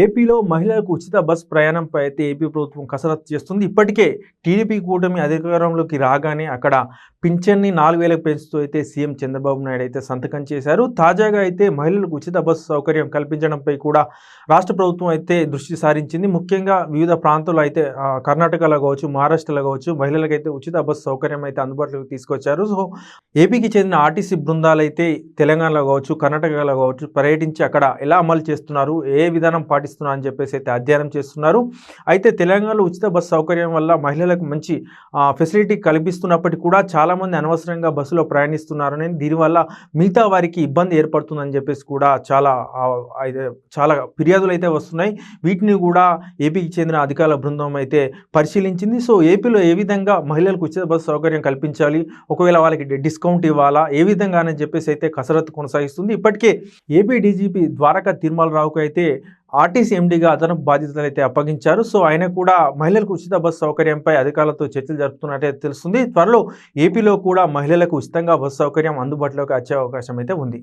ఏపీలో మహిళలకు ఉచిత బస్ ప్రయాణంపై అయితే ఏపీ ప్రభుత్వం కసరత్తు చేస్తుంది. ఇప్పటికే టీడీపీ కూటమి అధికారంలోకి రాగానే అక్కడ పింఛన్ని నాలుగు వేలకు పెంచుతూ అయితే సీఎం చంద్రబాబు నాయుడు అయితే సంతకం చేశారు. తాజాగా అయితే మహిళలకు ఉచిత బస్సు సౌకర్యం కల్పించడంపై కూడా రాష్ట్ర ప్రభుత్వం అయితే దృష్టి సారించింది. ముఖ్యంగా వివిధ ప్రాంతాల్లో అయితే కర్ణాటకలో కావచ్చు మహారాష్ట్రలో కావచ్చు మహిళలకు అయితే ఉచిత బస్సు సౌకర్యం అయితే అందుబాటులోకి తీసుకొచ్చారు. సో ఏపీకి చెందిన ఆర్టీసీ బృందాలు అయితే తెలంగాణలో కావచ్చు కర్ణాటకలో కావచ్చు పర్యటించి అక్కడ ఎలా అమలు చేస్తున్నారు? ఏ విధానం పాటిస్తున్నా అని చెప్పేసి అయితే అధ్యయనం చేస్తున్నారు. అయితే తెలంగాణలో ఉచిత బస్సు సౌకర్యం వల్ల మహిళలకు మంచి ఫెసిలిటీ కల్పిస్తున్నప్పటికీ కూడా చాలామంది అనవసరంగా బస్సులో ప్రయాణిస్తున్నారని దీనివల్ల మిగతా వారికి ఇబ్బంది ఏర్పడుతుందని చెప్పేసి కూడా చాలా అయితే చాలా ఫిర్యాదులు అయితే వస్తున్నాయి. వీటిని కూడా ఏపీకి చెందిన అధికారుల బృందం అయితే పరిశీలించింది. సో ఏపీలో ఏ విధంగా మహిళలకు ఉచిత బస్సు సౌకర్యం కల్పించాలి? ఒకవేళ వాళ్ళకి డిస్కౌంట్ ఇవ్వాలా? ఏ విధంగా అని చెప్పేసి అయితే కసరత్తు కొనసాగిస్తుంది. ఇప్పటికే ఏపీ డీజీపీ ద్వారకా తిరుమలరావుకు అయితే ఆర్టీసీ ఎండీగా అదనపు బాధ్యతలు అయితే అప్పగించారు. సో ఆయన కూడా మహిళలకు ఉచిత బస్సు సౌకర్యంపై అధికారులతో చర్చలు జరుపుతున్నట్టే తెలుస్తుంది. త్వరలో ఏపీలో కూడా మహిళలకు ఉచితంగా బస్సు సౌకర్యం అందుబాటులోకి వచ్చే అవకాశం అయితే ఉంది.